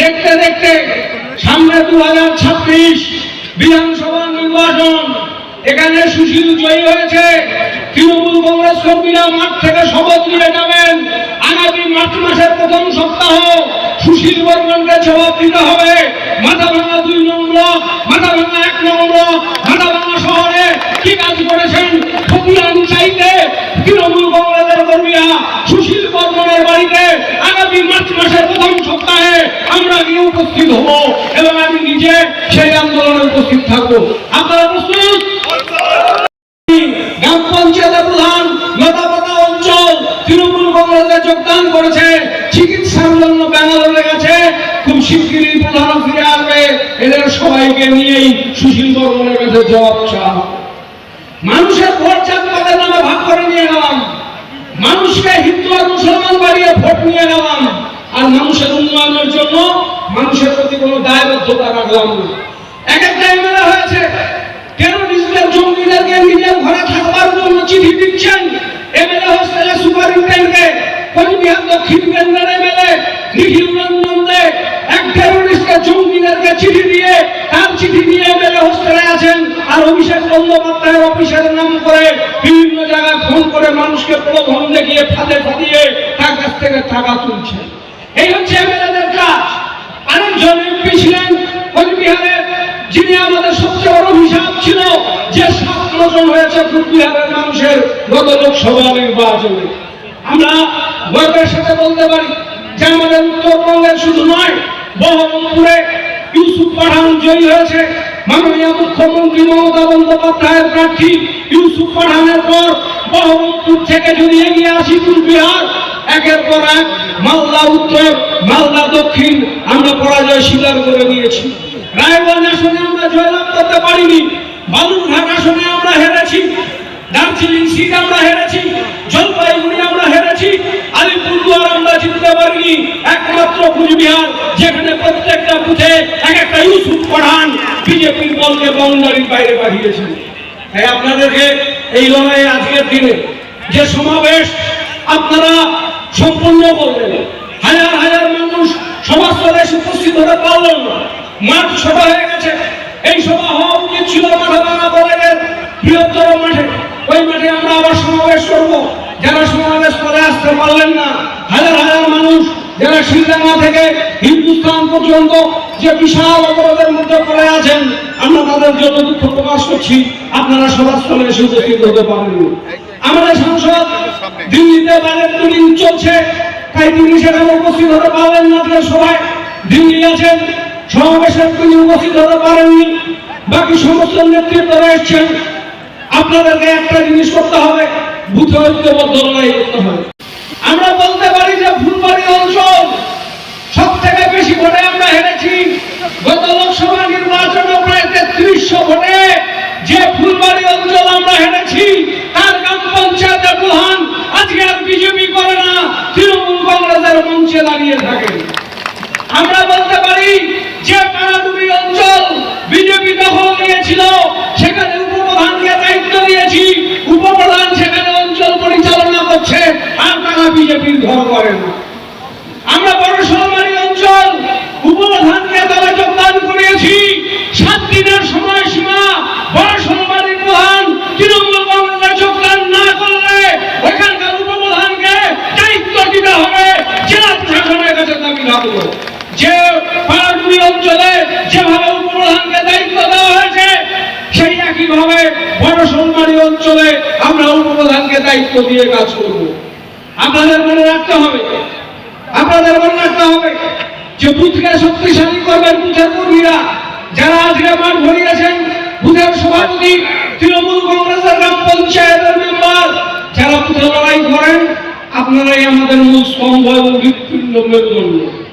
দেখতে দেখতে সামনে দু হাজার ছাব্বিশ বিধানসভা নির্বাচন। এখানে সুশীল জয়ী হয়েছে। তৃণমূল কংগ্রেস কর্মীরা মাঠ থেকে শপথ নিয়ে যাবেন। আগামী মার্চ মাসের প্রথম সপ্তাহ সুশীল বর্মনকে জবাব দিতে হবে। মাথা ভাঙা দুই নম্বর মাথা ভাঙা এক নম্বর মাথা উপস্থিত হব এবং আমি নিজে সেই আন্দোলনে উপস্থিত থাকব। আপনারা প্রস্তুত? গ্রাম পঞ্চায়েতের প্রধান লতাপাতা অঞ্চল তৃণমূল কংগ্রেসে যোগদান করেছে। চিকিৎসার জন্য ব্যাঙ্গালোরে গেছে। খুব শিগগিরই প্রধান ফিরে আসবে। এদের সবাইকে নিয়েই সুশীল বর্মনের কাছে জবাব চাওয়া। মানুষের ভোট জাতপাতের নামে ভাগ করে নিয়ে গেলাম মানুষকে হিন্দু আর মুসলমান বাড়িয়ে ভোট নিয়ে গেলাম আর মানুষের উন্নয়নের জন্য মানুষের প্রতি কোনো দায়বদ্ধতা রাখলাম না। এক একটা এমএলএ হয়েছে, কেন নিজেদের জঙ্গিদেরকে নিজের ঘরে থাকবার জন্য চিঠি দিচ্ছেন? এমএলএ হোস্টেলে সুপারিনটেন্ডেন্টকে কোচবিহার দক্ষিণ কেন্দ্রের এমএলএ নিখিল রঞ্জন দে এক টেরোরিস্টকে জঙ্গিদেরকে চিঠি দিয়ে, তার চিঠি নিয়ে এমএলএ হোস্টেলে আছেন। আর অভিষেক বন্দ্যোপাধ্যায়ের অফিসের নাম করে বিভিন্ন জায়গায় ফোন করে মানুষকে প্রলোভন দেখিয়ে ফাঁদে ফাঁদিয়ে তার কাছ থেকে টাকা তুলছে এই হচ্ছে এমএলএদের কাজ। আরেকজন এমপি ছিলেন কোচবিহারের যিনি আমাদের সবচেয়ে বড় হিসাব ছিল, যে সাত হয়েছে কোচবিহারের মানুষের গত লোকসভা নির্বাচনে। আমরা গর্বের সাথে বলতে পারি যে আমাদের উত্তরবঙ্গের শুধু নয়, বহরমপুরে ইউসুফ পাঠান জয়ী হয়েছে। মাননীয় মুখ্যমন্ত্রী মমতা বন্দ্যোপাধ্যায়ের প্রার্থী ইউসুফ পাঠানের পর বহরমপুর থেকে যদি এগিয়ে আসি কুচবিহার একের পর এক মালদা উত্তর, মালদা দক্ষিণ, আমরা পরাজয় স্বীকার করে দিয়েছি। রায়গঞ্জ আসনে আমরা জয়লাভ করতে পারিনি। বালুরঘাট আসনে আমরা হেরেছি। দার্জিলিং সিট আমরা হেরেছি। জলপাইগুড়ি আমরা হেরেছি। আলিপুরদুয়ার আমরা জিততে পারিনি। একমাত্র কুচবিহার, যেখানে প্রত্যেকটা বুথে এক একটা ইউসুফ পাঠান বিজেপির দলকে বাউন্ডারির বাইরে পাঠিয়েছেন। তাই আপনাদেরকে এই লড়াই আজকের দিনে যে সমাবেশ, আপনারা সম্পূর্ণ করলেন হাজার হাজার মানুষ সমাজস্থলে এসে উপস্থিত হতে পারলেন না। মাঠ ছোট হয়ে গেছে। এই সভা হওয়া উচিত ছিল মাঠে ভাঙা কলেজের বৃহত্তর মাঠে। ওই মাঠে আমরা আবার সমাবেশ করব। যারা সমাবেশ করে আসতে পারলেন না, হাজার হাজার মানুষ যারা শিলডাঙ্গা থেকে হিন্দুস্তান পর্যন্ত যে বিশাল অবরোধের মধ্যে পড়ে আছেন, আমরা তাদের জন্য দুঃখ প্রকাশ করছি। আপনারা সভাস্থলে এসে উপস্থিত হতে পারেননি। আমাদের সাংসদ দিল্লিতে মিটিং চলছে। তাই তিনি সেখানে উপস্থিত হতে পারলেন না যে সবাই দিল্লি আছেন। সমাবেশে তিনি উপস্থিত হতে পারেননি। বাকি সমস্ত নেতৃত্বরা এসছেন। আপনাদেরকে একটা জিনিস করতে হবে, বুথে ঐক্যবদ্ধ লড়াই করতে হবে। আমরা বলতে পারি যে ফুলবাড়ি অঞ্চল সব থেকে বেশি ভোটে আমরা হেরেছি গত লোকসভা নির্বাচনে প্রায় তেত্রিশশো ভোটে যে ফুলবাড়ি অঞ্চল আমরা হেরেছি তার গ্রাম পঞ্চায়েতের প্রধান আজকে আর বিজেপি করে না তৃণমূল কংগ্রেসের মঞ্চে দাঁড়িয়ে থাকে আমরা বলতে পারি যে কারাডুবি অঞ্চল বিজেপি দখল নিয়েছিল সেখানে উপপ্রধানকে দায়িত্ব দিয়েছি। উপপ্রধান সেখানে অঞ্চল পরিচালনা করছে আর তারা বিজেপির ঘর করে না আমরা বড় সরকারি অঞ্চল উপপ্রধানকে দলে যোগদান করিয়েছি সাত দিনের সময়সীমা বড় সরকারি প্রধান তৃণমূল কংগ্রেসে যোগদান না করলে ওইখানকার উপপ্রধানকে দায়িত্ব দিতে হবে জেলা প্রশাসনের কাছে দাবি রাখব যে পাহাড়ি অঞ্চলে যেভাবে উপপ্রধানকে দায়িত্ব দেওয়া হয়েছে সেই একইভাবে বড় সরকারি অঞ্চলে আমরা উপপ্রধানকে দায়িত্ব দিয়ে কাজ করব। আপনাদের মনে রাখতে হবে, আপনাদের মনে রাখতে হবে যে বুথকে শক্তিশালী করবেন বুথের কর্মীরা। যারা আজকে মাঠ ভরিয়েছেন, বুথের সভাপতি, তৃণমূল কংগ্রেসের গ্রাম পঞ্চায়েতের মেম্বার, যারা বুথে লড়াই করেন, আপনারাই আমাদের মূল স্তম্ভ এবং হৃৎপিণ্ড মেরুদণ্ড